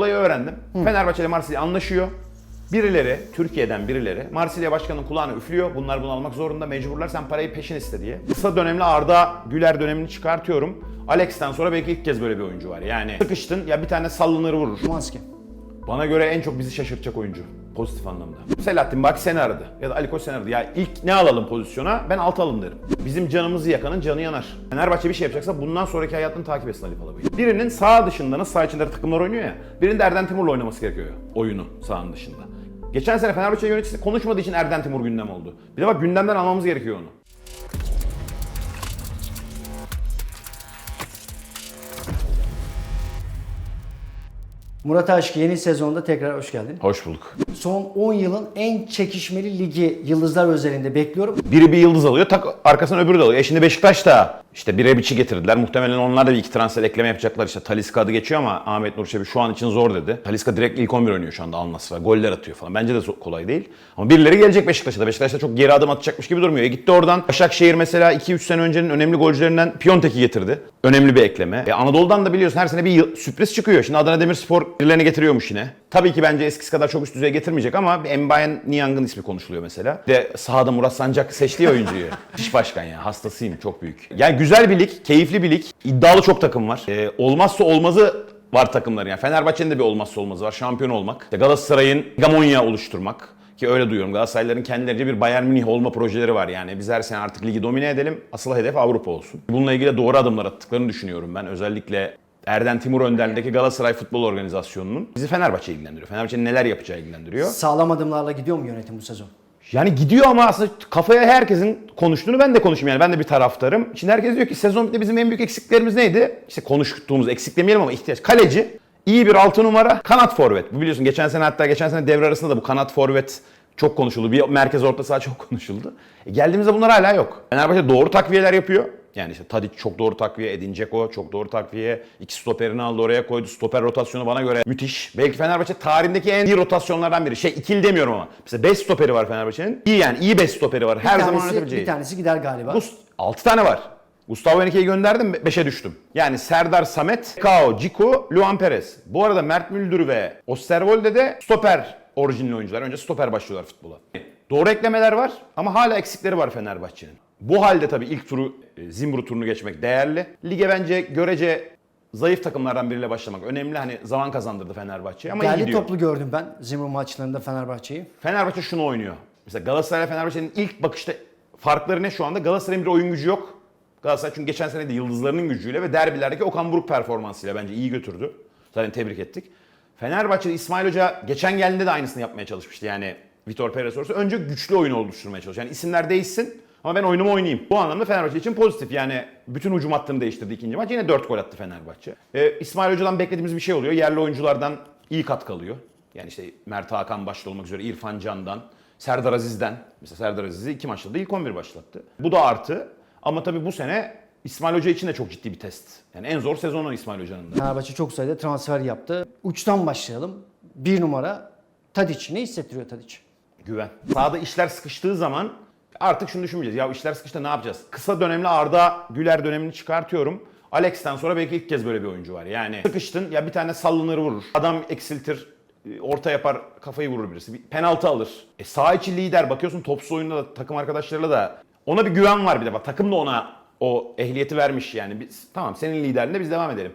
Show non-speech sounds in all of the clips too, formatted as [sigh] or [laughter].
Olayı öğrendim. Fenerbahçe ile Marsilya anlaşıyor. Birileri, Türkiye'den birileri Marsilya başkanının kulağına üflüyor. Bunlar bunu almak zorunda, mecburlar. Sen parayı peşin iste diye. Kısa dönemli Arda Güler dönemini çıkartıyorum. Alex'ten sonra belki ilk kez böyle bir oyuncu var. Yani sıkıştın ya bir tane sallanır vurur. Şimanski. Bana göre en çok bizi şaşırtacak oyuncu. Pozitif anlamda. Selahattin Baki seni aradı. Ya da Ali Koç seni aradı. Ya ilk ne alalım pozisyona? Ben altı alın derim. Bizim canımızı yakanın canı yanar. Fenerbahçe bir şey yapacaksa bundan sonraki hayatını takip etsin Ali Palabıyı. Birinin sağ dışında nasıl sağ içinde takımlar oynuyor ya. Birinin de Erden Timur'la oynaması gerekiyor oyunu sahanın dışında. Geçen sene Fenerbahçe yöneticisi konuşmadığı için Erden Timur gündem oldu. Bir de bak gündemden almamız gerekiyor onu. Murat Aşk yeni sezonda tekrar hoş geldin. Hoş bulduk. Son 10 yılın en çekişmeli ligi Yıldızlar özelinde bekliyorum. Biri bir yıldız alıyor, tak arkasına öbürü de alıyor. E şimdi Beşiktaş da işte bire biçi getirdiler. Muhtemelen onlar da bir iki transfer ekleme yapacaklar. İşte Taliska adı geçiyor ama Ahmet Nur Çebi şu an için zor dedi. Taliska direkt ilk 11 oynuyor şu anda Al Nassr'a. Goller atıyor falan. Bence de kolay değil. Ama birileri gelecek Beşiktaş'a da. Beşiktaş da çok geri adım atacakmış gibi durmuyor. E gitti oradan. Başakşehir mesela 2-3 sene öncenin önemli golcülerinden Piontek'i getirdi. Önemli bir ekleme. E Anadolu'dan da biliyorsun her sene bir sürpriz çıkıyor. Şimdi Adana Demirspor birilerini getiriyormuş yine. Tabii ki bence eskisi kadar çok üst düzeye getirmeyecek ama bir Mbaye Niang'ın ismi konuşuluyor mesela. Bir De sahada Murat Sancak seçtiği oyuncuyu. [laughs] Diş başkan ya hastasıyım çok büyük. Yani güzel bir lig, keyifli bir lig. İddialı çok takım var. Ee, olmazsa olmazı var takımların yani. Fenerbahçe'nin de bir olmazsa olmazı var. Şampiyon olmak. İşte Galatasaray'ın Gamonya oluşturmak. Ki öyle duyuyorum. Galatasaraylıların kendilerince bir Bayern Münih olma projeleri var yani. Biz her sene artık ligi domine edelim. Asıl hedef Avrupa olsun. Bununla ilgili doğru adımlar attıklarını düşünüyorum ben. Özellikle Erden Timur önderliğindeki Galatasaray Futbol Organizasyonu'nun bizi Fenerbahçe ilgilendiriyor. Fenerbahçe'nin neler yapacağı ilgilendiriyor. Sağlam adımlarla gidiyor mu yönetim bu sezon? Yani gidiyor ama aslında kafaya herkesin konuştuğunu ben de konuşayım yani ben de bir taraftarım. Şimdi herkes diyor ki sezon bitti bizim en büyük eksiklerimiz neydi? İşte konuştuğumuz eksik demeyelim ama ihtiyaç. Kaleci, iyi bir altı numara, kanat forvet. Bu biliyorsun geçen sene hatta geçen sene devre arasında da bu kanat forvet çok konuşuldu. Bir merkez orta saha çok konuşuldu. E geldiğimizde bunlar hala yok. Fenerbahçe doğru takviyeler yapıyor. Yani işte Tadic çok doğru takviye, Edin Dzeko çok doğru takviye. İki stoperini aldı oraya koydu. Stoper rotasyonu bana göre müthiş. Belki Fenerbahçe tarihindeki en iyi rotasyonlardan biri. Şey ikili demiyorum ama. Mesela 5 stoperi var Fenerbahçe'nin. İyi yani iyi 5 stoperi var. Her bir zaman tanesi, bir tanesi gider galiba. Bu 6 tane var. Gustavo Henrique'yi gönderdim 5'e düştüm. Yani Serdar Samet, Kao, Ciku, Luan Perez. Bu arada Mert Müldür ve Osterwolde de stoper orijinli oyuncular. Önce stoper başlıyorlar futbola. Doğru eklemeler var ama hala eksikleri var Fenerbahçe'nin. Bu halde tabii ilk turu e, Zimbru turunu geçmek değerli. Lige bence görece zayıf takımlardan biriyle başlamak önemli. Hani zaman kazandırdı Fenerbahçe'ye ama iyi Derli gidiyor. toplu gördüm ben Zimur maçlarında Fenerbahçe'yi. Fenerbahçe şunu oynuyor. Mesela Galatasaray Fenerbahçe'nin ilk bakışta farkları ne şu anda? Galatasaray'ın bir oyun gücü yok. Galatasaray çünkü geçen sene de yıldızlarının gücüyle ve derbilerdeki Okan Buruk performansıyla bence iyi götürdü. Zaten tebrik ettik. Fenerbahçe'de İsmail Hoca geçen geldiğinde de aynısını yapmaya çalışmıştı. Yani Vitor Perez sorsa önce güçlü oyun oluşturmaya çalışıyor. Yani isimler değişsin ama ben oyunumu oynayayım. Bu anlamda Fenerbahçe için pozitif. Yani bütün hücum hattını değiştirdi ikinci maç. Yine 4 gol attı Fenerbahçe. Ee, İsmail Hoca'dan beklediğimiz bir şey oluyor. Yerli oyunculardan iyi katkı alıyor. Yani işte Mert Hakan başta olmak üzere İrfan Can'dan, Serdar Aziz'den. Mesela Serdar Aziz'i iki maçta da ilk 11 başlattı. Bu da artı. Ama tabii bu sene İsmail Hoca için de çok ciddi bir test. Yani en zor sezonu İsmail Hoca'nın da. Fenerbahçe çok sayıda transfer yaptı. Uçtan başlayalım. Bir numara Tadic. Ne hissettiriyor Tadic? Güven. Sahada işler sıkıştığı zaman artık şunu düşünmeyeceğiz. Ya işler sıkıştı ne yapacağız? Kısa dönemli Arda Güler dönemini çıkartıyorum. Alex'ten sonra belki ilk kez böyle bir oyuncu var. Yani sıkıştın ya bir tane sallanır vurur. Adam eksiltir, orta yapar, kafayı vurur birisi. Bir penaltı alır. E sağ içi lider. Bakıyorsun topsuz oyunda da takım arkadaşlarıyla da ona bir güven var bir de. Bak takım da ona o ehliyeti vermiş yani. Biz, tamam senin liderinde biz devam edelim.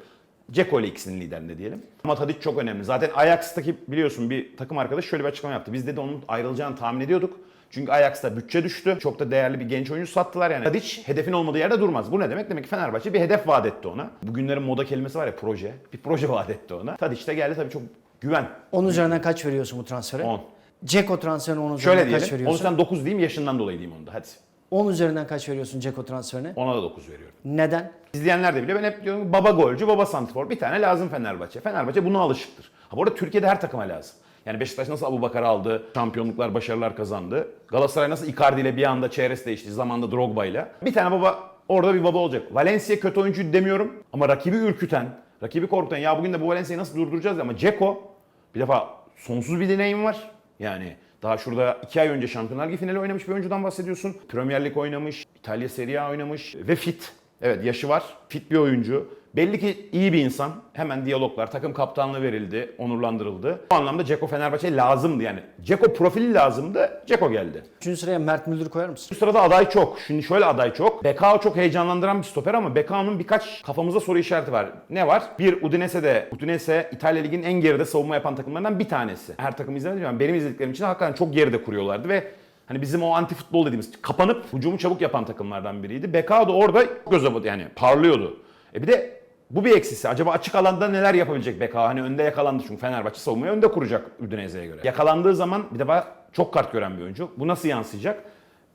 Ceko ile ikisinin liderinde diyelim. Ama Tadic çok önemli. Zaten Ajax'taki biliyorsun bir takım arkadaş şöyle bir açıklama yaptı. Biz dedi onun ayrılacağını tahmin ediyorduk. Çünkü Ajax'ta bütçe düştü. Çok da değerli bir genç oyuncu sattılar yani. Tadic hedefin olmadığı yerde durmaz. Bu ne demek? Demek ki Fenerbahçe bir hedef vaat etti ona. Bugünlerin moda kelimesi var ya proje. Bir proje [laughs] vaat etti ona. Tadic de geldi tabii çok güven. 10 üzerinden kaç veriyorsun bu transfere? 10. Ceko transferine 10 üzerinden Şöyle kaç diyelim. Onu veriyorsun? sen 9 diyeyim yaşından dolayı diyeyim onu da hadi. 10 üzerinden kaç veriyorsun Ceko transferine? Ona da 9 veriyorum. Neden? İzleyenler de biliyor. Ben hep diyorum baba golcü, baba santrfor. Bir tane lazım Fenerbahçe. Fenerbahçe buna alışıktır. Ha bu arada Türkiye'de her takıma lazım. Yani Beşiktaş nasıl Abu Bakar aldı, şampiyonluklar, başarılar kazandı. Galatasaray nasıl Icardi ile bir anda Çeres değişti, zamanda Drogba ile. Bir tane baba, orada bir baba olacak. Valencia kötü oyuncu demiyorum ama rakibi ürküten, rakibi korkutan. Ya bugün de bu Valencia'yı nasıl durduracağız ama Ceko bir defa sonsuz bir deneyim var. Yani daha şurada iki ay önce Şampiyonlar Ligi finali oynamış bir oyuncudan bahsediyorsun. Premier Lig oynamış, İtalya Serie A oynamış ve fit. Evet yaşı var. Fit bir oyuncu. Belli ki iyi bir insan. Hemen diyaloglar, takım kaptanlığı verildi, onurlandırıldı. Bu anlamda Ceko Fenerbahçe'ye lazımdı yani. Ceko profili lazımdı, Ceko geldi. Üçüncü sıraya Mert Müldür koyar mısın? Bu sırada aday çok. Şimdi şöyle aday çok. Bekao çok heyecanlandıran bir stoper ama Bekao'nun birkaç kafamızda soru işareti var. Ne var? Bir Udinese'de, Udinese İtalya Ligi'nin en geride savunma yapan takımlarından bir tanesi. Her takım izlemedim ama benim izlediklerim için hakikaten çok geride kuruyorlardı ve Hani bizim o anti futbol dediğimiz kapanıp hücumu çabuk yapan takımlardan biriydi. Bekao da orada bat- yani parlıyordu. E bir de bu bir eksisi. Acaba açık alanda neler yapabilecek Bekao? Hani önde yakalandı çünkü Fenerbahçe savunmayı önde kuracak Udinese'ye göre. Yakalandığı zaman bir de ba- çok kart gören bir oyuncu. Bu nasıl yansıyacak?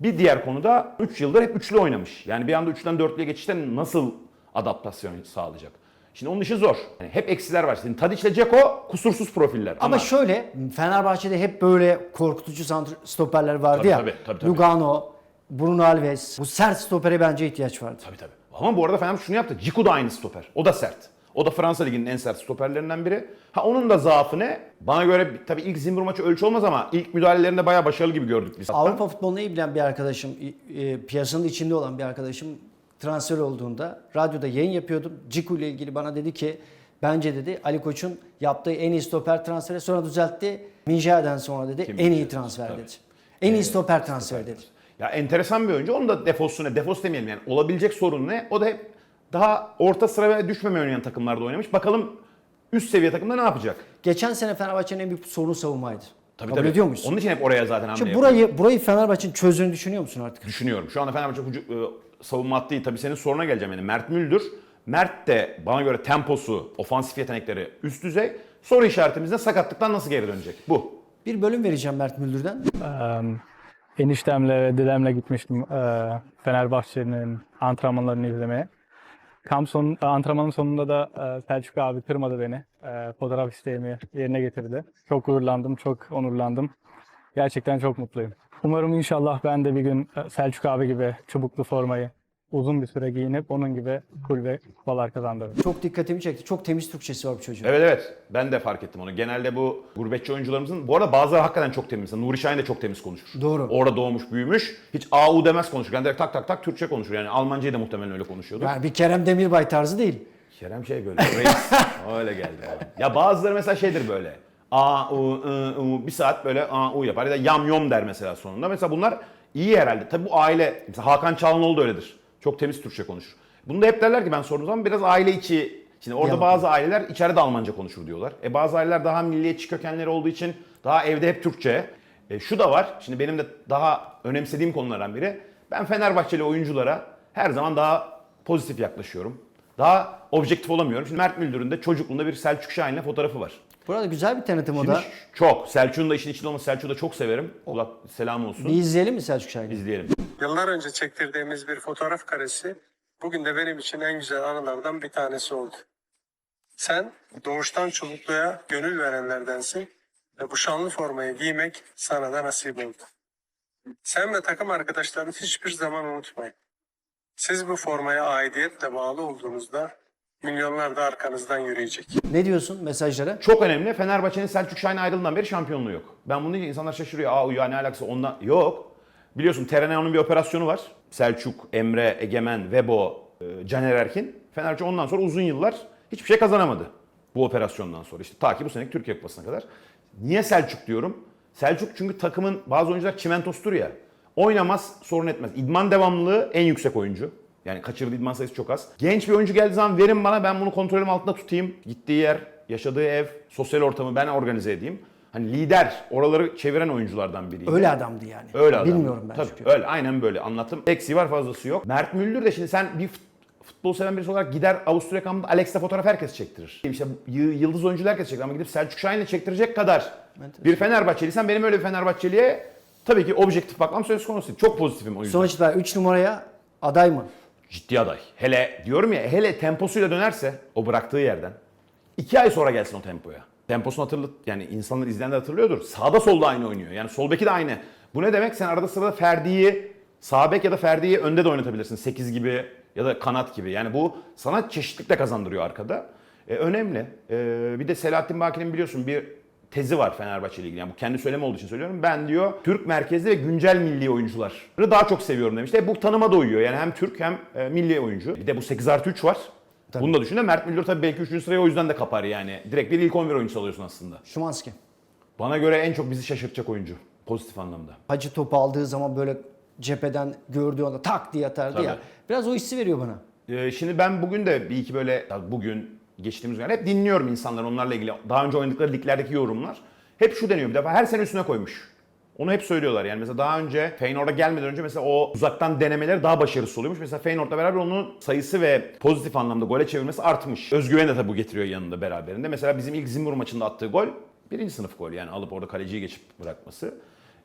Bir diğer konuda 3 yıldır hep üçlü oynamış. Yani bir anda 3'ten 4'lüye geçişte nasıl adaptasyon sağlayacak? Şimdi onun işi zor. Yani hep eksiler var. Şimdi Tadic ile Ceko kusursuz profiller. Ama, Ama, şöyle Fenerbahçe'de hep böyle korkutucu stoperler vardı Tabii, ya. tabii, tabii, tabii. Lugano, Bruno Alves. Bu sert stopere bence ihtiyaç vardı. Tabii tabii. Ama bu arada Fenerbahçe şunu yaptı. Ciku da aynı stoper. O da sert. O da Fransa Ligi'nin en sert stoperlerinden biri. Ha onun da zaafı ne? Bana göre tabii ilk Zimbur maçı ölçü olmaz ama ilk müdahalelerinde bayağı başarılı gibi gördük biz. Avrupa futbolunu iyi bilen bir arkadaşım, e, piyasanın içinde olan bir arkadaşım transfer olduğunda radyoda yayın yapıyordum. Ciku ile ilgili bana dedi ki bence dedi Ali Koç'un yaptığı en iyi stoper transferi sonra düzeltti. Minja'dan sonra dedi Kim en iyi transfer Tabii. dedi. En iyi stoper transferi dedi. Ya enteresan bir oyuncu. Onun da defosu ne? Defos demeyelim yani. Olabilecek sorun ne? O da hep daha orta sıra ve düşmeme oynayan takımlarda oynamış. Bakalım üst seviye takımda ne yapacak? Geçen sene Fenerbahçe'nin en büyük sorunu savunmaydı. Tabii, Kabul tabii. ediyor musun? Onun için hep oraya zaten hamle Şimdi burayı burayı Fenerbahçe'nin çözdüğünü düşünüyor musun artık? Düşünüyorum. Şu anda Fenerbahçe hücu- e, savunma hattı iyi. Tabii senin soruna geleceğim yani. Mert Müldür. Mert de bana göre temposu, ofansif yetenekleri üst düzey. Soru işaretimiz de sakatlıktan nasıl geri dönecek? Bu. Bir bölüm vereceğim Mert Müldür'den. Eee, eniştemle ve dedemle gitmiştim eee, Fenerbahçe'nin antrenmanlarını izlemeye. Kamp son, antrenmanın sonunda da eee, Selçuk abi kırmadı beni. Eee, fotoğraf isteğimi yerine getirdi. Çok gururlandım, çok onurlandım. Gerçekten çok mutluyum. Umarım inşallah ben de bir gün eee, Selçuk abi gibi çubuklu formayı uzun bir süre giyinip onun gibi kulübe kupalar kazandırırım. Çok dikkatimi çekti. Çok temiz Türkçesi var bu çocuğun. Evet evet. Ben de fark ettim onu. Genelde bu gurbetçi oyuncularımızın bu arada bazıları hakikaten çok temiz. Nuri Şahin de çok temiz konuşur. Doğru. Orada doğmuş, büyümüş. Hiç AU demez konuşur. Yani direkt tak tak tak Türkçe konuşur. Yani Almancayı da muhtemelen öyle konuşuyordu. Yani bir Kerem Demirbay tarzı değil. Kerem şey böyle reis. [laughs] öyle geldi bana. Ya bazıları mesela şeydir böyle. A, U, I, U, bir saat böyle A, U yapar ya da yam yom der mesela sonunda. Mesela bunlar iyi herhalde. Tabii bu aile, mesela Hakan Çalhanoğlu da öyledir. Çok temiz Türkçe konuşur. Bunu da hep derler ki ben sorduğum zaman biraz aile içi. Şimdi orada Yalan. bazı aileler içeride Almanca konuşur diyorlar. E bazı aileler daha milliyetçi kökenleri olduğu için daha evde hep Türkçe. E şu da var. Şimdi benim de daha önemsediğim konulardan biri. Ben Fenerbahçeli oyunculara her zaman daha pozitif yaklaşıyorum. Daha objektif olamıyorum. Şimdi Mert Müldür'ün de çocukluğunda bir Selçuk Şahin'le fotoğrafı var. Burada güzel bir tanıtım o Şimdi da. çok. Selçuk'un da işin içinde olması. Selçuk'u da çok severim. Kulak selam olsun. Bir izleyelim mi Selçuk Şahin'i? İzleyelim. Yıllar önce çektirdiğimiz bir fotoğraf karesi bugün de benim için en güzel anılardan bir tanesi oldu. Sen doğuştan çubukluya gönül verenlerdensin ve bu şanlı formayı giymek sana da nasip oldu. Sen ve takım arkadaşlarını hiçbir zaman unutmayın. Siz bu formaya aidiyetle bağlı olduğunuzda milyonlar da arkanızdan yürüyecek. Ne diyorsun mesajlara? Çok önemli. Fenerbahçe'nin Selçuk Şahin ayrıldığından beri şampiyonluğu yok. Ben bunu deyince insanlar şaşırıyor. Aa ya ne alakası ondan. Yok. Biliyorsun Tereneo'nun bir operasyonu var. Selçuk, Emre, Egemen, Vebo, e, Caner Erkin. Fenerbahçe ondan sonra uzun yıllar hiçbir şey kazanamadı. Bu operasyondan sonra. İşte ta ki bu seneki Türkiye Kupası'na kadar. Niye Selçuk diyorum? Selçuk çünkü takımın bazı oyuncular çimentostur ya. Oynamaz sorun etmez. İdman devamlılığı en yüksek oyuncu. Yani kaçırdığı idman sayısı çok az. Genç bir oyuncu geldiği zaman verin bana ben bunu kontrolüm altında tutayım. Gittiği yer, yaşadığı ev, sosyal ortamı ben organize edeyim. Hani lider, oraları çeviren oyunculardan biriydi. Öyle adamdı yani. Öyle adam. Bilmiyorum ben Tabii, çünkü. öyle aynen böyle anlatım. Eksiği var fazlası yok. Mert Müldür de şimdi sen bir fut- futbol seven birisi olarak gider Avusturya kampında Alex'le fotoğraf herkes çektirir. İşte yıldız oyuncular herkes çektirir ama gidip Selçuk Şahin'le çektirecek kadar bir Fenerbahçeliysen benim öyle bir Fenerbahçeliye tabii ki objektif bakmam söz konusu. değil. Çok pozitifim o yüzden. Sonuç itibariyle 3 numaraya aday mı? Ciddi aday. Hele diyorum ya hele temposuyla dönerse o bıraktığı yerden iki ay sonra gelsin o tempoya. Temposunu hatırlat yani insanlar izleyenler hatırlıyordur. Sağda solda aynı oynuyor. Yani sol beki de aynı. Bu ne demek? Sen arada sırada Ferdi'yi sağ bek ya da Ferdi'yi önde de oynatabilirsin. 8 gibi ya da kanat gibi. Yani bu sana çeşitlilik de kazandırıyor arkada. E, önemli. E, bir de Selahattin Baki'nin biliyorsun bir tezi var Fenerbahçe ile ilgili. Yani bu kendi söylemi olduğu için söylüyorum. Ben diyor Türk merkezli ve güncel milli oyuncuları daha çok seviyorum demiş. E, bu tanıma da uyuyor. Yani hem Türk hem e, milli oyuncu. Bir de bu 8 artı 3 var. Bunu da düşün de Mert Müldür tabii belki 3. sırayı o yüzden de kapar yani. Direkt bir ilk 11 oyuncusu alıyorsun aslında. Şimanski. Bana göre en çok bizi şaşırtacak oyuncu. Pozitif anlamda. Hacı topu aldığı zaman böyle cepheden gördüğü anda tak diye atardı Tabii. ya. Biraz o hissi veriyor bana. Ee, şimdi ben bugün de bir iki böyle bugün geçtiğimiz gün hep dinliyorum insanlar onlarla ilgili daha önce oynadıkları liglerdeki yorumlar. Hep şu deniyor bir defa her sene üstüne koymuş. Onu hep söylüyorlar yani mesela daha önce Feyenoord'a gelmeden önce mesela o uzaktan denemeler daha başarısız oluyormuş. Mesela Feyenoord'la beraber onun sayısı ve pozitif anlamda gole çevirmesi artmış. Özgüven de tabii bu getiriyor yanında beraberinde. Mesela bizim ilk Zimbur maçında attığı gol birinci sınıf gol yani alıp orada kaleciyi geçip bırakması.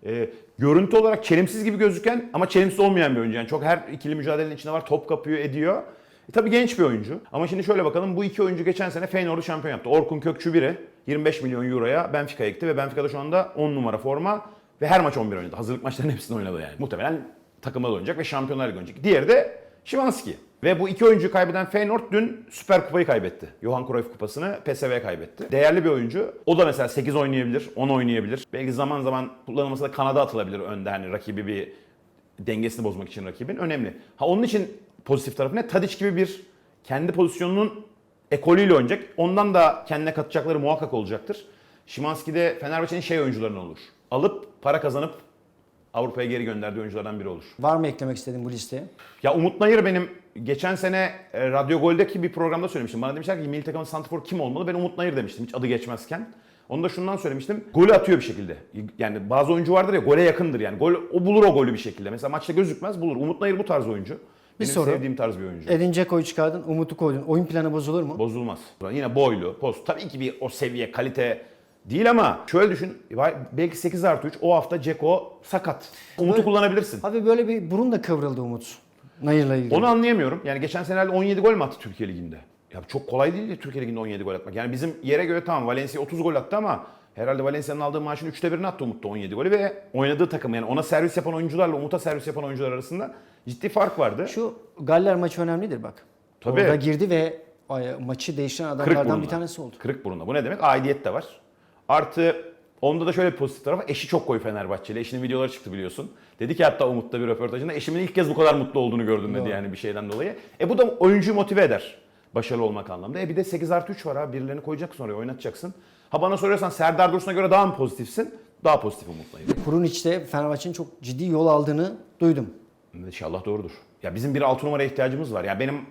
Ee, görüntü olarak çelimsiz gibi gözüken ama çelimsiz olmayan bir oyuncu. Yani çok her ikili mücadelenin içinde var. Top kapıyor, ediyor. E, tabii genç bir oyuncu. Ama şimdi şöyle bakalım. Bu iki oyuncu geçen sene Feyenoord'u şampiyon yaptı. Orkun Kökçü biri 25 milyon euroya Benfica'ya gitti ve Benfica'da şu anda 10 numara forma ve her maç 11 oynadı. Hazırlık maçlarının hepsini oynadı yani. Muhtemelen takımda da oynayacak ve Şampiyonlar Ligi oynayacak. Diğeri de Şimanski. Ve bu iki oyuncuyu kaybeden Feyenoord dün Süper Kupayı kaybetti. Johan Cruyff Kupası'nı PSV'ye kaybetti. Değerli bir oyuncu. O da mesela 8 oynayabilir, 10 oynayabilir. Belki zaman zaman kullanılması da kanada atılabilir önde hani rakibi bir dengesini bozmak için rakibin. Önemli. Ha onun için pozitif tarafı ne? Tadic gibi bir kendi pozisyonunun ekolüyle oynayacak. Ondan da kendine katacakları muhakkak olacaktır. Şimanski de Fenerbahçe'nin şey oyuncularından olur. Alıp para kazanıp Avrupa'ya geri gönderdiği oyunculardan biri olur. Var mı eklemek istediğin bu listeye? Ya Umut Nayır benim geçen sene e, Radyo Gol'deki bir programda söylemiştim. Bana demişler ki milli takımın santrfor kim olmalı? Ben Umut Nayır demiştim hiç adı geçmezken. Onu da şundan söylemiştim. Golü atıyor bir şekilde. Yani bazı oyuncu vardır ya gole yakındır yani. Gol, o bulur o golü bir şekilde. Mesela maçta gözükmez bulur. Umut Nayır bu tarz oyuncu. Benim soru. sevdiğim tarz bir oyuncu. Edin Dzeko'yu çıkardın, Umut'u koydun. Oyun planı bozulur mu? Bozulmaz. Yine boylu, post. Tabii ki bir o seviye, kalite değil ama şöyle düşün. Belki 8 artı 3 o hafta Ceko sakat. Umut'u Böyle- kullanabilirsin. Abi böyle bir burun da kıvrıldı Umut. Nayır'la ilgili. Onu anlayamıyorum. Yani geçen senelerde 17 gol mü attı Türkiye Ligi'nde? Ya çok kolay değil ya Türkiye Ligi'nde 17 gol atmak. Yani bizim yere göre tamam Valencia 30 gol attı ama herhalde Valencia'nın aldığı maaşın 3'te birini attı Umut'ta 17 golü ve oynadığı takım yani ona servis yapan oyuncularla Umut'a servis yapan oyuncular arasında ciddi fark vardı. Şu Galler maçı önemlidir bak. Tabii. Orada girdi ve maçı değiştiren adamlardan bir tanesi oldu. Kırık burunla. Bu ne demek? Aidiyet de var. Artı onda da şöyle bir pozitif tarafı. Eşi çok koyu Fenerbahçeli. Eşinin videoları çıktı biliyorsun. Dedi ki hatta Umut'ta bir röportajında eşimin ilk kez bu kadar mutlu olduğunu gördüm dedi Doğru. yani bir şeyden dolayı. E bu da oyuncuyu motive eder. Başarılı olmak anlamda. E bir de 8 artı 3 var ha. Birilerini koyacaksın oraya oynatacaksın. Ha bana soruyorsan Serdar Dursun'a göre daha mı pozitifsin? Daha pozitif Umut'la. Kurun içte Fenerbahçe'nin çok ciddi yol aldığını duydum. İnşallah doğrudur. Ya bizim bir 6 numara ihtiyacımız var. Ya benim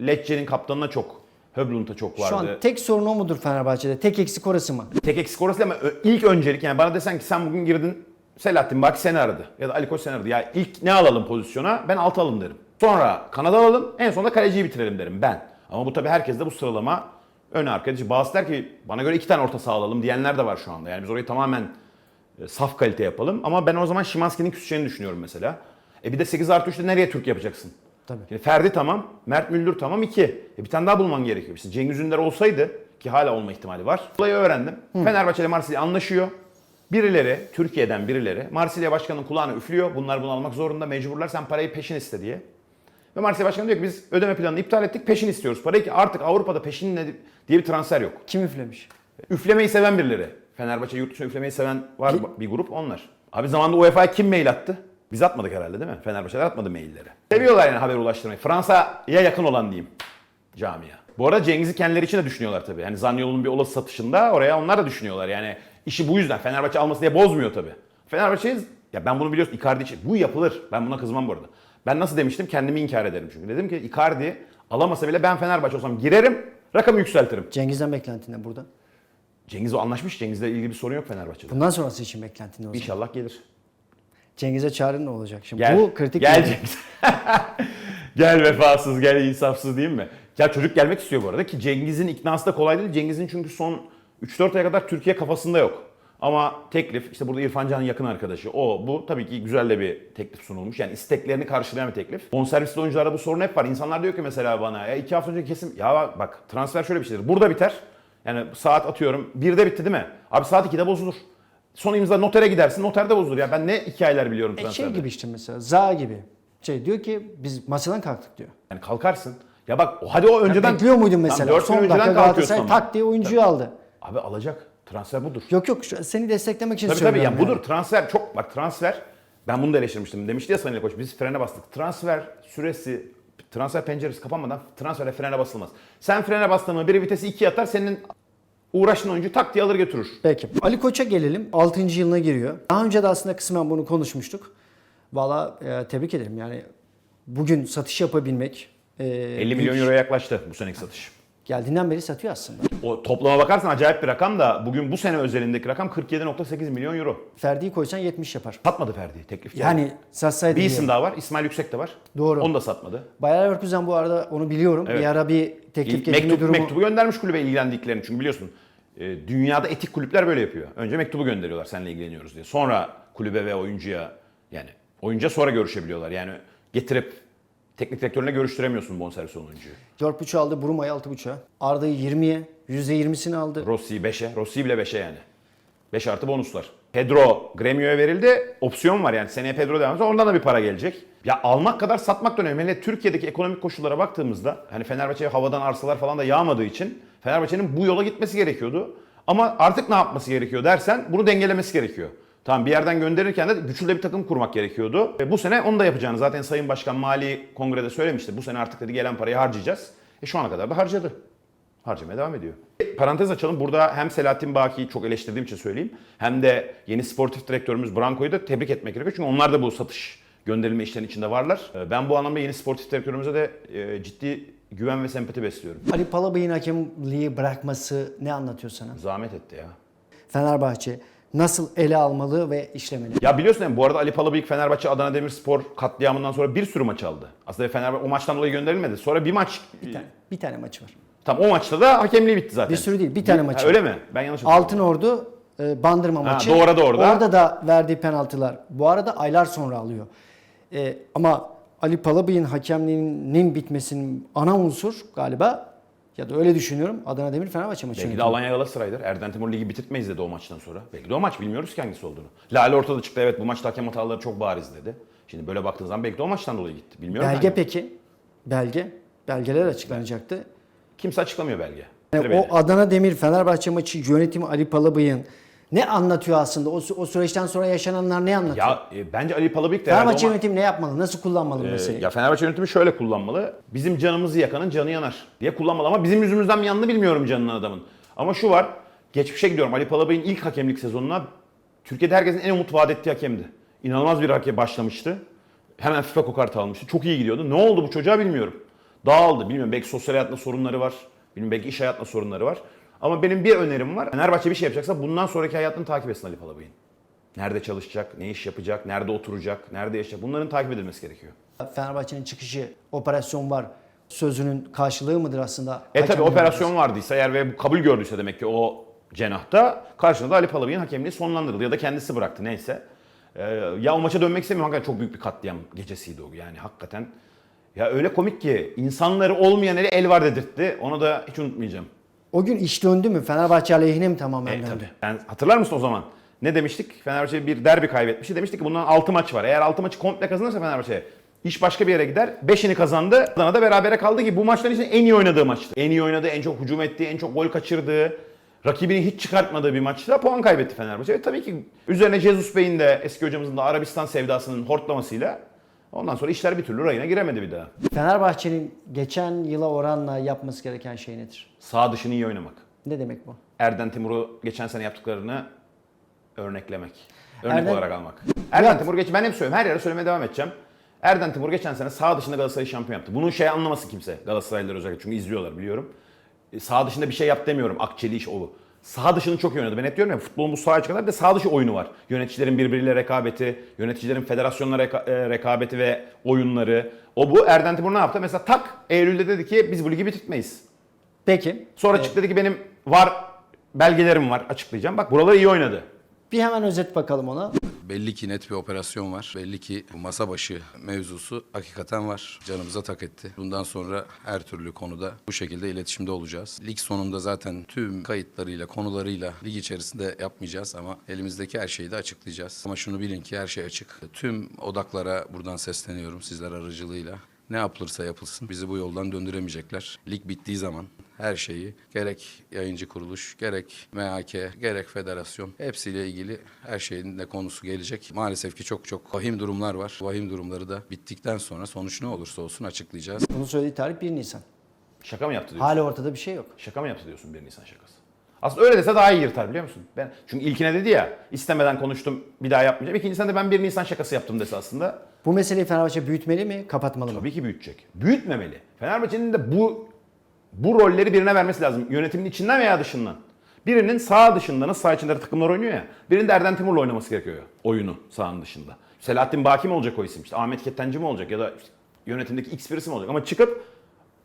Lecce'nin kaptanına çok, Höblund'a çok vardı. Şu an tek sorun o mudur Fenerbahçe'de? Tek eksik orası mı? Tek eksik orası değil ama ilk öncelik yani bana desen ki sen bugün girdin Selahattin Bak seni aradı ya da Ali Koç seni aradı. Ya ilk ne alalım pozisyona? Ben altı alalım derim. Sonra kanada alalım en sonunda kaleciyi bitirelim derim ben. Ama bu tabii herkes de bu sıralama ön arkadaşı. Bazı der ki bana göre iki tane orta saha alalım diyenler de var şu anda. Yani biz orayı tamamen e, saf kalite yapalım. Ama ben o zaman Şimanski'nin küseceğini düşünüyorum mesela. E bir de 8 artı 3'te nereye Türk yapacaksın? Tabii. Şimdi Ferdi tamam, Mert Müldür tamam 2. E bir tane daha bulman gerekiyor. İşte Cengiz Ünder olsaydı ki hala olma ihtimali var. Olayı öğrendim. Fenerbahçe ile Marsilya anlaşıyor. Birileri, Türkiye'den birileri Marsilya Başkanı'nın kulağına üflüyor. Bunlar bunu almak zorunda, mecburlar. Sen parayı peşin iste diye. Ve Marsilya Başkanı diyor ki biz ödeme planını iptal ettik, peşin istiyoruz. Parayı ki artık Avrupa'da peşin ne diye bir transfer yok. Kim üflemiş? Üflemeyi seven birileri. Fenerbahçe yurt dışına üflemeyi seven var bir grup onlar. Abi zamanında UEFA'ya kim mail attı? Biz atmadık herhalde değil mi? Fenerbahçeler atmadı mailleri. Seviyorlar yani haber ulaştırmayı. Fransa'ya yakın olan diyeyim camia. Bu arada Cengiz'i kendileri için de düşünüyorlar tabii. Yani Zaniolo'nun bir olası satışında oraya onlar da düşünüyorlar. Yani işi bu yüzden Fenerbahçe alması diye bozmuyor tabii. Fenerbahçe ya ben bunu biliyorsun Icardi için. Bu yapılır. Ben buna kızmam bu arada. Ben nasıl demiştim? Kendimi inkar ederim çünkü. Dedim ki Icardi alamasa bile ben Fenerbahçe olsam girerim, rakamı yükseltirim. Cengiz'den beklentin ne burada? Cengiz o anlaşmış. Cengiz'le ilgili bir sorun yok Fenerbahçe'de. Bundan sonrası için beklentin ne o zaman? İnşallah gelir. Cengiz'e çağrı ne olacak şimdi? Gel. Bu kritik Gel Cengiz. [laughs] gel vefasız, gel insafsız değil mi? Ya çocuk gelmek istiyor bu arada ki Cengiz'in iknası da kolay değil. Cengiz'in çünkü son 3-4 aya kadar Türkiye kafasında yok. Ama teklif, işte burada İrfan Can'ın yakın arkadaşı. O, bu tabii ki güzel de bir teklif sunulmuş. Yani isteklerini karşılayan bir teklif. Bonservisli oyuncularda bu sorun hep var. İnsanlar diyor ki mesela bana, ya iki hafta önce kesim, ya bak transfer şöyle bir şeydir. Burada biter. Yani saat atıyorum, birde bitti değil mi? Abi saat 2'de bozulur. Son imza notere gidersin, noterde bozulur. Ya ben ne hikayeler biliyorum E şey transferde. gibi işte mesela Za gibi. Şey diyor ki biz masadan kalktık diyor. Yani kalkarsın. Ya bak hadi o önceden... Bekliyor muydun mesela? Son dakika Galatasaray tak diye oyuncuyu aldı. Abi alacak. Transfer budur. Yok yok şu- seni desteklemek için Tabii tabii söylüyorum. yani budur. Transfer çok bak transfer ben bunu da eleştirmiştim. Demişti ya Sayın Ali Koç biz frene bastık. Transfer süresi Transfer penceresi kapanmadan transfere frene basılmaz. Sen frene bastın mı biri vitesi 2'ye atar senin uğraştığın oyuncu tak diye alır götürür. Peki. Ali Koç'a gelelim. 6. yılına giriyor. Daha önce de aslında kısmen bunu konuşmuştuk. Valla e, tebrik ederim. Yani bugün satış yapabilmek e, 50 milyon euroya yaklaştı bu seneki satış. geldiğinden beri satıyor aslında. O toplama bakarsan acayip bir rakam da bugün bu sene özelindeki rakam 47.8 milyon euro. Ferdi'yi koysan 70 yapar. Satmadı Ferdi teklif. Yani satsaydı bir diye. isim daha var. İsmail Yüksek de var. Doğru. Onu da satmadı. Bayer Leverkusen bu arada onu biliyorum. Evet. Bir ara bir teklif getirme mektup, durumu. mektubu göndermiş kulübe ilgilendiklerini. Çünkü biliyorsun e, dünyada etik kulüpler böyle yapıyor. Önce mektubu gönderiyorlar seninle ilgileniyoruz diye. Sonra kulübe ve oyuncuya yani oyuncuya sonra görüşebiliyorlar. Yani getirip teknik direktörüne görüştüremiyorsun bonservis olan oyuncuyu. 4.5 aldı, Bruma'yı 6.5'a. Arda'yı 20'ye, %20'sini aldı. Rossi'yi 5'e, Rossi'yi bile 5'e yani. 5 artı bonuslar. Pedro Gremio'ya verildi. Opsiyon var yani seneye Pedro devam ederse ondan da bir para gelecek. Ya almak kadar satmak da önemli. Hele Türkiye'deki ekonomik koşullara baktığımızda hani Fenerbahçe'ye havadan arsalar falan da yağmadığı için Fenerbahçe'nin bu yola gitmesi gerekiyordu. Ama artık ne yapması gerekiyor dersen bunu dengelemesi gerekiyor. Tamam bir yerden gönderirken de güçlü de bir takım kurmak gerekiyordu. E, bu sene onu da yapacağını zaten Sayın Başkan Mali Kongre'de söylemişti. Bu sene artık dedi gelen parayı harcayacağız. E şu ana kadar da harcadı harcamaya devam ediyor. Parantez açalım. Burada hem Selahattin Baki'yi çok eleştirdiğim için söyleyeyim. Hem de yeni sportif direktörümüz Branko'yu da tebrik etmek gerekiyor. Çünkü onlar da bu satış gönderilme işlerinin içinde varlar. Ee, Ben bu anlamda yeni sportif direktörümüze de e, ciddi güven ve sempati besliyorum. Ali Palabey'in hakemliği bırakması ne anlatıyor sana? Zahmet etti ya. Fenerbahçe nasıl ele almalı ve işlemeli? Ya biliyorsun yani bu arada Ali Palabıyık Fenerbahçe Adana Demirspor katliamından sonra bir sürü maç aldı. Aslında Fenerbahçe o maçtan dolayı gönderilmedi. Sonra bir maç Bir tane, bir tane maçı var. tam o maçta da hakemliği bitti zaten. Bir sürü değil, bir tane Ha, maçı Öyle mi? Ben yanlış. Altın Ordu e, Bandırma maçı. doğru da orada. Orada da verdiği penaltılar. Bu arada aylar sonra alıyor. E, ama Ali Palabey'in hakemliğinin bitmesinin ana unsur galiba ya da öyle düşünüyorum Adana Demir Fenerbahçe maçı. Belki de yönetimi. Alanya Galatasaray'dır. Erden Timur ligi bitirtmeyiz dedi o maçtan sonra. Belki de o maç bilmiyoruz ki hangisi olduğunu. Lale ortada çıktı evet bu maçta hakem hataları çok bariz dedi. Şimdi böyle baktığın zaman belki de o maçtan dolayı gitti. Bilmiyorum Belge hangi- peki? Belge. Belgeler açıklanacaktı. Kimse açıklamıyor belge. Yani o Adana Demir Fenerbahçe maçı yönetimi Ali Palabey'in ne anlatıyor aslında? O, o süreçten sonra yaşananlar ne anlatıyor? ya e, bence Ali da herhalde Fenerbahçe ma- yönetimi ne yapmalı? Nasıl kullanmalı bu Ee, meseleyi? ya Fenerbahçe yönetimi şöyle kullanmalı. Bizim canımızı yakanın canı yanar diye kullanmalı. Ama bizim yüzümüzden mi yandı bilmiyorum canının adamın. Ama şu var. Geçmişe gidiyorum. Ali Palabey'in ilk hakemlik sezonuna Türkiye'de herkesin en umut vaat ettiği hakemdi. İnanılmaz bir hakem başlamıştı. Hemen FIFA kokartı almıştı. Çok iyi gidiyordu. Ne oldu bu çocuğa bilmiyorum. Dağıldı. Bilmiyorum belki sosyal hayatında sorunları var. Bilmiyorum belki iş hayatında sorunları var. Ama benim bir önerim var. Fenerbahçe bir şey yapacaksa bundan sonraki hayatını takip etsin Ali Palabey'in. Nerede çalışacak, ne iş yapacak, nerede oturacak, nerede yaşayacak bunların takip edilmesi gerekiyor. Fenerbahçe'nin çıkışı, operasyon var sözünün karşılığı mıdır aslında? E tabi operasyon vardıysa eğer ve bu kabul gördüyse demek ki o cenahta karşında da Ali Palabıyık'ın hakemliği sonlandırıldı ya da kendisi bıraktı neyse. Ee, ya o maça dönmek istemiyorum hakikaten çok büyük bir katliam gecesiydi o yani hakikaten. Ya öyle komik ki insanları olmayan ele el var dedirtti onu da hiç unutmayacağım. O gün iş döndü mü? Fenerbahçe aleyhine mi tamamen E, döndü? tabii. Ben hatırlar mısın o zaman? Ne demiştik? Fenerbahçe bir derbi kaybetmişti. Demiştik ki bundan 6 maç var. Eğer 6 maçı komple kazanırsa Fenerbahçe iş başka bir yere gider. 5'ini kazandı. Adana'da berabere kaldı ki bu maçların içinde en iyi oynadığı maçtı. En iyi oynadığı, en çok hücum ettiği, en çok gol kaçırdığı, rakibini hiç çıkartmadığı bir maçta puan kaybetti Fenerbahçe. Ve tabii ki üzerine Jesus Bey'in de eski hocamızın da Arabistan sevdasının hortlamasıyla ondan sonra işler bir türlü rayına giremedi bir daha. Fenerbahçe'nin geçen yıla oranla yapması gereken şey nedir? Sağ dışını iyi oynamak. Ne demek bu? Erden Timur'u geçen sene yaptıklarını örneklemek. Örnek Erden- olarak almak. Erden Evet. Timur geç ben hep söylüyorum. Her yere söylemeye devam edeceğim. Erden Timur geçen sene sağ dışında Galatasaray'ı şampiyon yaptı. Bunu şey anlamasın kimse. Galatasaraylılar özellikle çünkü izliyorlar biliyorum. E, Sağ dışında bir şey yap demiyorum. Akçeli iş o. Sağ dışını çok iyi oynadı. Ben hep diyorum ya futbolun bu saha içi kadar de sağ dışı oyunu var. Yöneticilerin birbiriyle rekabeti, yöneticilerin federasyonla reka- e, rekabeti ve oyunları. O bu. Erden Timur ne yaptı? Mesela tak Eylül'de dedi ki biz bu ligi bitirtmeyiz. Peki. Sonra çıktı dedi ki benim var belgelerim var açıklayacağım. Bak buraları iyi oynadı. Bir hemen özet bakalım ona. Belli ki net bir operasyon var. Belli ki bu masa başı mevzusu hakikaten var. Canımıza tak etti. Bundan sonra her türlü konuda bu şekilde iletişimde olacağız. Lig sonunda zaten tüm kayıtlarıyla, konularıyla lig içerisinde yapmayacağız ama elimizdeki her şeyi de açıklayacağız. Ama şunu bilin ki her şey açık. Tüm odaklara buradan sesleniyorum sizler aracılığıyla. Ne yapılırsa yapılsın bizi bu yoldan döndüremeyecekler. Lig bittiği zaman her şeyi gerek yayıncı kuruluş, gerek MHK, gerek federasyon hepsiyle ilgili her şeyin de konusu gelecek. Maalesef ki çok çok vahim durumlar var. Vahim durumları da bittikten sonra sonuç ne olursa olsun açıklayacağız. Bunun söylediği tarih 1 Nisan. Şaka mı yaptı diyorsun? Hala ortada bir şey yok. Şaka mı yaptı diyorsun 1 Nisan şakası? Aslında öyle dese daha iyi yırtar biliyor musun? Ben çünkü ilkine dedi ya istemeden konuştum bir daha yapmayacağım. İkincisinde de ben 1 Nisan şakası yaptım dese aslında Bu meseleyi Fenerbahçe büyütmeli mi, kapatmalı mı? tabii ki büyütecek. Büyütmemeli. Fenerbahçe'nin de bu bu rolleri birine vermesi lazım. Yönetimin içinden veya dışından. Birinin sağ dışında nasıl sağ içinde takımlar oynuyor ya. Birinin de Erden Timur'la oynaması gerekiyor oyunu sahanın dışında. Selahattin Baki mi olacak o isim? İşte Ahmet Kettenci mi olacak ya da işte yönetimdeki X birisi mi olacak? Ama çıkıp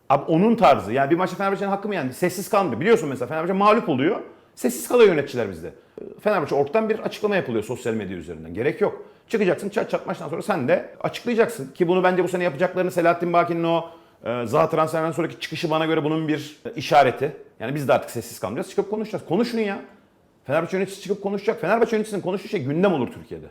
Abi onun tarzı. Yani bir maçta Fenerbahçe'nin hakkı mı yani? Sessiz kalmıyor. Biliyorsun mesela Fenerbahçe mağlup oluyor. Sessiz kalıyor yöneticiler bizde. Fenerbahçe ortadan bir açıklama yapılıyor sosyal medya üzerinden. Gerek yok. Çıkacaksın çat çat maçtan sonra sen de açıklayacaksın. Ki bunu bence bu sene yapacaklarını Selahattin Baki'nin o Zaha transferinden sonraki çıkışı bana göre bunun bir işareti. Yani biz de artık sessiz kalmayacağız. Çıkıp konuşacağız. Konuşun ya. Fenerbahçe yöneticisi çıkıp konuşacak. Fenerbahçe yöneticisinin konuştuğu şey gündem olur Türkiye'de.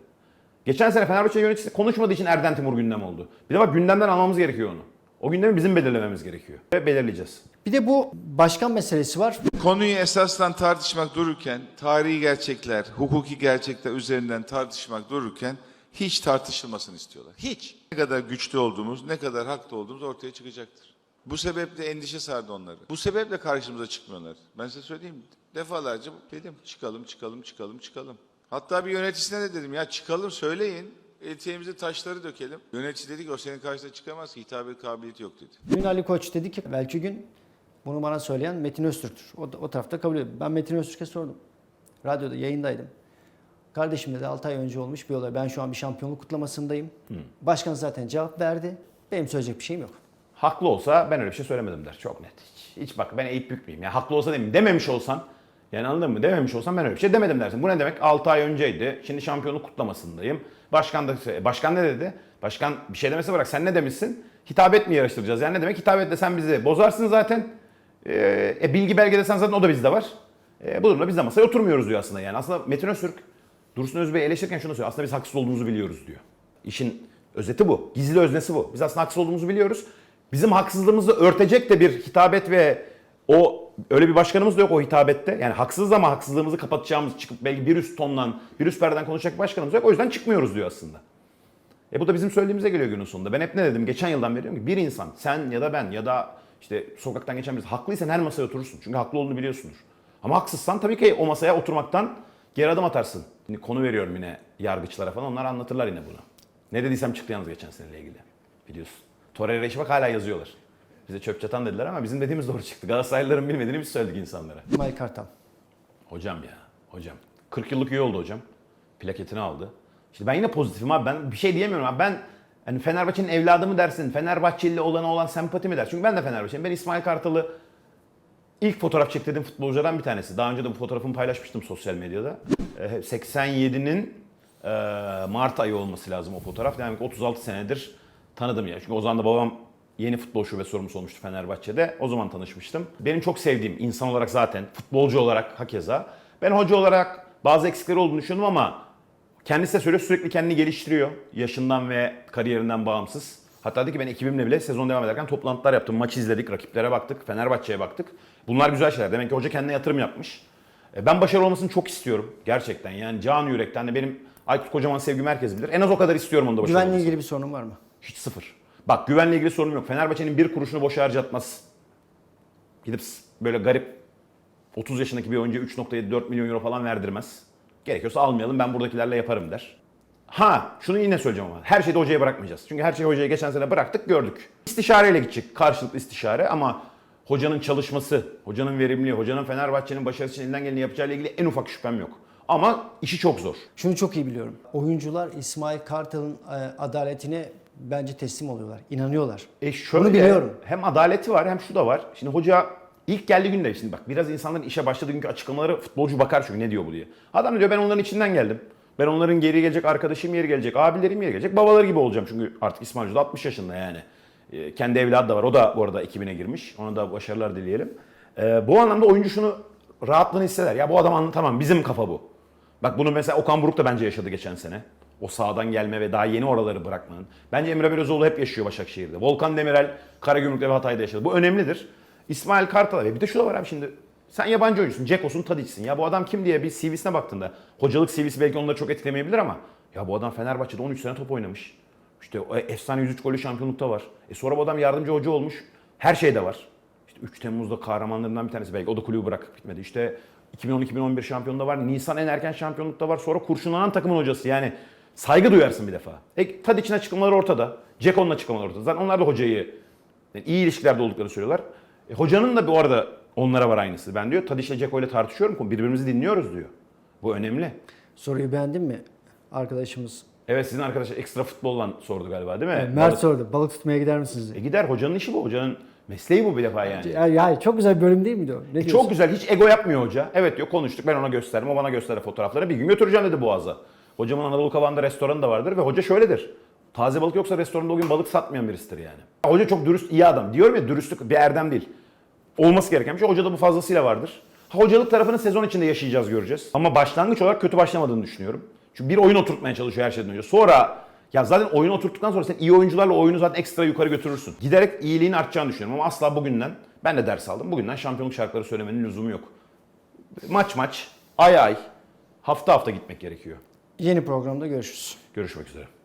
Geçen sene Fenerbahçe yöneticisi konuşmadığı için Erden Timur gündem oldu. Bir de bak gündemden almamız gerekiyor onu. O gündemi bizim belirlememiz gerekiyor. Ve belirleyeceğiz. Bir de bu başkan meselesi var. Konuyu esasdan tartışmak dururken, tarihi gerçekler, hukuki gerçekler üzerinden tartışmak dururken hiç tartışılmasını istiyorlar. Hiç. Ne kadar güçlü olduğumuz, ne kadar haklı olduğumuz ortaya çıkacaktır. Bu sebeple endişe sardı onları. Bu sebeple karşımıza çıkmıyorlar. Ben size söyleyeyim, defalarca dedim çıkalım, çıkalım, çıkalım, çıkalım. Hatta bir yöneticisine de dedim ya çıkalım söyleyin, eteğimize taşları dökelim. Yönetici dedi ki o senin karşısına çıkamaz ki hitabet kabiliyeti yok dedi. Dün Ali Koç dedi ki belki gün bunu bana söyleyen Metin Öztürk'tür. O, o tarafta kabul ediyor. Ben Metin Öztürk'e sordum. Radyoda yayındaydım. Kardeşim dedi 6 ay önce olmuş bir olay. Ben şu an bir şampiyonluk kutlamasındayım. Başkan zaten cevap verdi. Benim söyleyecek bir şeyim yok. Haklı olsa ben öyle bir şey söylemedim der. Çok net. Hiç, hiç bak ben eğip bükmeyeyim. Yani haklı olsa demeyeyim. Dememiş olsan yani anladın mı? Dememiş olsan ben öyle bir şey demedim dersin. Bu ne demek? 6 ay önceydi. Şimdi şampiyonluk kutlamasındayım. Başkan da başkan ne dedi? Başkan bir şey demesi bırak. Sen ne demişsin? Hitabet mi yarıştıracağız? Yani ne demek? Hitabet desen bizi bozarsın zaten. Ee, e, bilgi belge desen zaten o da bizde var. E, bu durumda biz de masaya oturmuyoruz diyor aslında yani. Aslında Metin Öztürk Dursun Özbey'i eleştirirken şunu söylüyor. Aslında biz haksız olduğumuzu biliyoruz diyor. İşin özeti bu. Gizli öznesi bu. Biz aslında haksız olduğumuzu biliyoruz. Bizim haksızlığımızı örtecek de bir hitabet ve o öyle bir başkanımız da yok o hitabette. Yani haksız ama haksızlığımızı kapatacağımız çıkıp belki bir üst tondan, bir üst perdeden konuşacak başkanımız yok. O yüzden çıkmıyoruz diyor aslında. E bu da bizim söylediğimize geliyor günün sonunda. Ben hep ne dedim? Geçen yıldan beri diyorum ki bir insan, sen ya da ben ya da işte sokaktan geçen birisi haklıysan her masaya oturursun. Çünkü haklı olduğunu biliyorsundur. Ama haksızsan tabii ki o masaya oturmaktan geri adım atarsın. Şimdi konu veriyorum yine yargıçlara falan. Onlar anlatırlar yine bunu. Ne dediysem çıktı yalnız geçen seneyle ilgili. Biliyorsun. Torreira işi bak hala yazıyorlar. Bize çöp çatan dediler ama bizim dediğimiz doğru çıktı. Galatasaraylıların bilmediğini biz söyledik insanlara. İsmail Kartal. Hocam ya, hocam. 40 yıllık üye oldu hocam. Plaketini aldı. İşte ben yine pozitifim abi. Ben bir şey diyemiyorum abi. Ben hani Fenerbahçe'nin evladı mı dersin? Fenerbahçeli olana olan sempati mi dersin? Çünkü ben de Fenerbahçeliyim. Ben İsmail Kartal'ı ilk fotoğraf çektirdiğim futbolculardan bir tanesi. Daha önce de bu fotoğrafımı paylaşmıştım sosyal medyada. Ee, 87'nin e, Mart ayı olması lazım o fotoğraf. Yani 36 senedir tanıdım ya. Çünkü o zaman da babam yeni futbol şube sorumlusu olmuştu Fenerbahçe'de. O zaman tanışmıştım. Benim çok sevdiğim insan olarak zaten, futbolcu olarak hakeza. Ben hoca olarak bazı eksikleri olduğunu düşünüyorum ama kendisi de söylüyor sürekli kendini geliştiriyor. Yaşından ve kariyerinden bağımsız. Hatta dedi ki ben ekibimle bile sezon devam ederken toplantılar yaptım. Maçı izledik, rakiplere baktık, Fenerbahçe'ye baktık. Bunlar güzel şeyler. Demek ki hoca kendine yatırım yapmış. E, Ben başarılı olmasını çok istiyorum. Gerçekten yani can yürekten de benim Aykut Kocaman sevgimi herkes bilir. En az o kadar istiyorum onda başarılı Güvenle olmasını. ilgili bir sorunun var mı? Hiç sıfır. Bak güvenle ilgili sorunum yok. Fenerbahçe'nin bir kuruşunu boşa harcatmaz. Gidip böyle garip 30 yaşındaki bir oyuncuya 3.74 milyon euro falan verdirmez. Gerekiyorsa almayalım ben buradakilerle yaparım der. Ha şunu yine söyleyeceğim ama her şeyi de hocaya bırakmayacağız. Çünkü her şeyi hocaya geçen sene bıraktık gördük. İstişareyle gidecek karşılıklı istişare ama hocanın çalışması, hocanın verimliliği, hocanın Fenerbahçe'nin başarısı için elinden geleni yapacağıyla ilgili en ufak şüphem yok. Ama işi çok zor. Şunu çok iyi biliyorum. Oyuncular İsmail Kartal'ın e, adaletine bence teslim oluyorlar. İnanıyorlar. E şöyle, Bunu biliyorum. Hem adaleti var hem şu da var. Şimdi hoca ilk geldiği günde şimdi bak biraz insanların işe başladığı günkü açıklamaları futbolcu bakar çünkü ne diyor bu diye. Adam diyor ben onların içinden geldim. Ben onların geri gelecek arkadaşım yeri gelecek, abilerim yeri gelecek, babaları gibi olacağım çünkü artık İsmail Hoca da 60 yaşında yani. E, kendi evladı da var. O da bu arada ekibine girmiş. Ona da başarılar dileyelim. E, bu anlamda oyuncu şunu rahatlığını hisseder. Ya bu adam anla- tamam bizim kafa bu. Bak bunu mesela Okan Buruk da bence yaşadı geçen sene. O sağdan gelme ve daha yeni oraları bırakmanın. Bence Emre Belözoğlu hep yaşıyor Başakşehir'de. Volkan Demirel Karagümrük'te ve Hatay'da yaşadı. Bu önemlidir. İsmail Kartal ve bir de şu da var abi şimdi sen yabancı oyuncusun, Cekos'un Tadic'sin. Ya bu adam kim diye bir CV'sine baktığında hocalık CV'si belki onları çok etkilemeyebilir ama ya bu adam Fenerbahçe'de 13 sene top oynamış. İşte efsane 103 golü şampiyonlukta var. E sonra bu adam yardımcı hoca olmuş. Her şeyde var. İşte 3 Temmuz'da kahramanlarından bir tanesi belki. O da kulübü bırakıp gitmedi. İşte 2010-2011 şampiyonluğunda var. Nisan en erken şampiyonlukta var. Sonra kurşunlanan takımın hocası. Yani saygı duyarsın bir defa. E, Tadic'in açıklamaları ortada. Ceko'nun açıklamaları ortada. Zaten onlar da hocayı yani iyi ilişkilerde olduklarını söylüyorlar. E, hocanın da bu arada onlara var aynısı. Ben diyor Tadic'le Ceko ile tartışıyorum. Birbirimizi dinliyoruz diyor. Bu önemli. Soruyu beğendin mi arkadaşımız? Evet sizin arkadaş ekstra futbolla sordu galiba değil mi? Mert Balık- sordu. Balık tutmaya gider misiniz? E gider hocanın işi bu. Hocanın mesleği bu bir defa yani. Ya, ya çok güzel bir bölüm değil miydi o? Ne diyorsun? Çok güzel. Hiç ego yapmıyor hoca. Evet diyor konuştuk. Ben ona gösterdim. O bana gösterdi fotoğrafları. Bir gün götüreceğim dedi Boğaz'a. Hocamın Anadolu Kavan'da restoranı da vardır ve hoca şöyledir. Taze balık yoksa restoranda o gün balık satmayan birisidir yani. Hoca çok dürüst, iyi adam. Diyorum ya dürüstlük bir erdem değil. Olması gereken bir şey. Hocada bu fazlasıyla vardır. Ha, hocalık tarafını sezon içinde yaşayacağız, göreceğiz. Ama başlangıç olarak kötü başlamadığını düşünüyorum. Çünkü bir oyun oturtmaya çalışıyor her şeyden önce. Sonra ya zaten oyunu oturttuktan sonra sen iyi oyuncularla oyunu zaten ekstra yukarı götürürsün. Giderek iyiliğin artacağını düşünüyorum ama asla bugünden ben de ders aldım. Bugünden şampiyonluk şarkıları söylemenin lüzumu yok. Maç maç, ay ay, hafta hafta gitmek gerekiyor. Yeni programda görüşürüz. Görüşmek üzere.